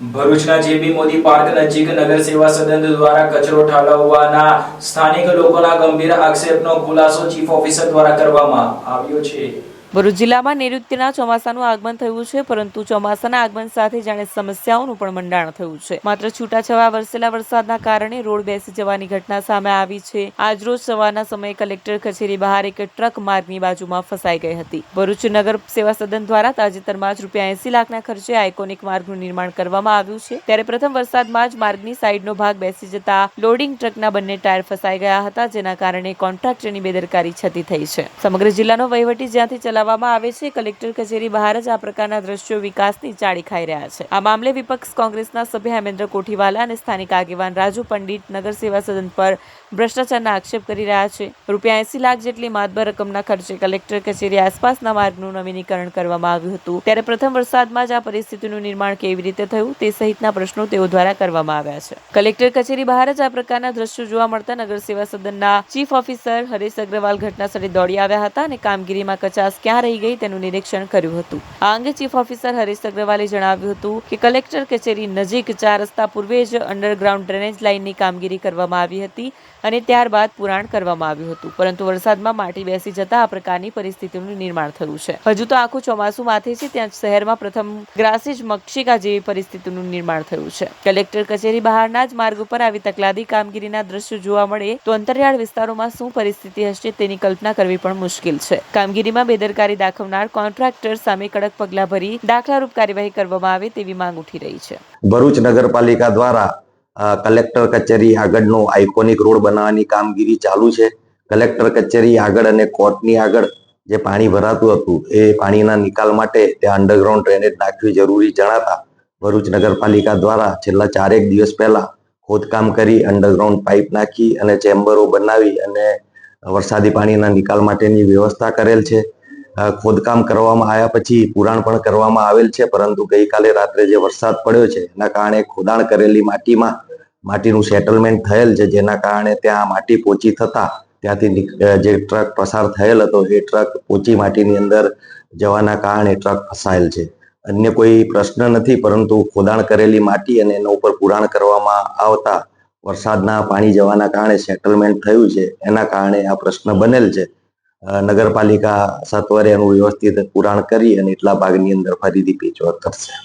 ભરૂચના જેબી મોદી પાર્ક નજીક નગર સેવા સદન દ્વારા કચરો ઠાલવવાના સ્થાનિક લોકોના ગંભીર આક્ષેપનો ખુલાસો ચીફ ઓફિસર દ્વારા કરવામાં આવ્યો છે. ભરૂચ જિલ્લામાં નૈઋત્યના ચોમાસાનું આગમન થયું છે, પરંતુ ચોમાસાના આગમન સાથે જાણે સમસ્યાઓનું પણ મંડાણ થયું છે. માત્ર છૂટાછવા વરસેલા વરસાદના કારણે રોડ બેસી જવાની ઘટના સામે આવી છે. આજરોજ સવારના સમયે કલેક્ટર કચેરી બહાર એક ટ્રક માર્ગની બાજુમાં ફસાઈ ગઈ હતી. ભરૂચ નગર સેવા સદન દ્વારા તાજેતરમાં જ રૂપિયા એસી લાખના ખર્ચે આઇકોનિક માર્ગનું નિર્માણ કરવામાં આવ્યું છે. ત્યારે પ્રથમ વરસાદમાં જ માર્ગની સાઈડનો ભાગ બેસી જતા લોડિંગ ટ્રકના બંને ટાયર ફસાઈ ગયા હતા, જેના કારણે કોન્ટ્રાક્ટરની બેદરકારી છતી થઈ છે. સમગ્ર જિલ્લાનો વહીવટી જ્યાંથી ચલાવવામાં આવે છે. કલેક્ટર કચેરી બહાર જ આ પ્રકારના દ્રશ્યો વિકાસની ચાળી ખાઈ રહ્યા છે. આ મામલે વિપક્ષ કોંગ્રેસના સભ્ય હેમેન્દ્ર કોઠીવાલા અને સ્થાનિક આગેવાન રાજુ પંડિત નગર સદન પર ભ્રષ્ટાચારના આક્ષેપ કરી રહ્યા છે. રૂપિયા એસી લાખ જેટલી માતબર રકમના ખર્ચે કલેક્ટર કચેરી આસપાસના માર્ગનું નવીનીકરણ કરવામાં આવ્યું હતું. ત્યારે પ્રથમ વરસાદમાં જ આ પરિસ્થિતિનું નિર્માણ કેવી રીતે થયું તે સહિતના પ્રશ્નો તેઓ દ્વારા કરવામાં આવ્યા છે. કલેક્ટર કચેરી બહાર જ આ પ્રકારના દ્રશ્યો જોવા મળતા નગર સેવા સદનના ચીફ ઓફિસર હરેશ અગ્રવાલ ઘટનાસ્થળે દોડી આવ્યા હતા અને કામગીરીમાં કચાસ ક્યાં રહી ગઈ તેનું નિરીક્ષણ કર્યું હતું. આ અંગે ચીફ ઓફિસર હરેશ અગ્રવાલે જણાવ્યું હતું કે કલેક્ટર કચેરી નજીક ચાર રસ્તા પૂર્વે જ અંડરગ્રાઉન્ડ ડ્રેનેજ લાઇનની કામગીરી કરવામાં આવી હતી અને ત્યારબાદ પુરાણ કરવામાં આવ્યું હતું. પરંતુ વરસાદમાં માટી બેસી જતા આ પ્રકારની પરિસ્થિતિનું નિર્માણ થયું છે. હજુ તો આખું ચોમાસું માથે છે, ત્યાં શહેરમાં પ્રથમ ગ્રાસીજ મક્ષિકા જેવી પરિસ્થિતિનું નિર્માણ થયું છે. કલેક્ટર કચેરી બહારના જ માર્ગ ઉપર આવી તકલાદી કામગીરીના દ્રશ્યો જોવા મળે તો અંતરિયાળ વિસ્તારોમાં શું પરિસ્થિતિ હશે તેની કલ્પના કરવી પણ મુશ્કેલ છે. કામગીરીમાં બેદરકારી દાખવનાર કોન્ટ્રાક્ટર સામે કડક પગલાં ભરી દાખલારૂપ કાર્યવાહી કરવામાં આવે તેવી માંગ ઉઠી રહી છે. ભરૂચ નગરપાલિકા દ્વારા કલેક્ટર કચેરી આગળનો આઇકોનિક રોડ બનાવવાની કામગીરી ચાલુ છે. કલેક્ટર કચેરી આગળ અને કોર્ટની આગળ જે પાણી ભરાતું હતું, એ પાણીના નિકાલ માટે ત્યાં અંડરગ્રાઉન્ડ ડ્રેનેજ નાખવી જરૂરી જણાતા ભરૂચ નગરપાલિકા દ્વારા છેલ્લા ચારેક દિવસ પહેલા ખોદકામ કરી અંડરગ્રાઉન્ડ પાઇપ નાખી અને ચેમ્બરો બનાવી અને વરસાદી પાણીના નિકાલ માટેની વ્યવસ્થા કરેલ છે. ખોદકામ કરવામાં આવ્યા પછી પુરાણ પણ કરવામાં આવેલ છે, પરંતુ ગઈકાલે રાત્રે જે વરસાદ પડ્યો છે, એના કારણે ખોદાણ કરેલી માટીમાં, માટીનું સેટલમેન્ટ થયેલ છે, જેના કારણે ત્યાં માટી પોચી થતા ત્યાંથી જે ટ્રક પસાર થયેલ હતો, એ ટ્રક પોચી માટીની અંદર જવાના કારણે ટ્રક ફસાયેલ છે. અન્ય કોઈ પ્રશ્ન નથી, પરંતુ ખોદાણ કરેલી માટી અને એના ઉપર પુરાણ કરવામાં આવતા વરસાદના પાણી જવાના કારણે સેટલમેન્ટ થયું છે, એના કારણે આ પ્રશ્ન બનેલ છે. નગરપાલિકા સત્વરે એનું વ્યવસ્થિત પુરાણ કરી અને એટલા ભાગની અંદર ફરીથી પેચવર્ક કરશે.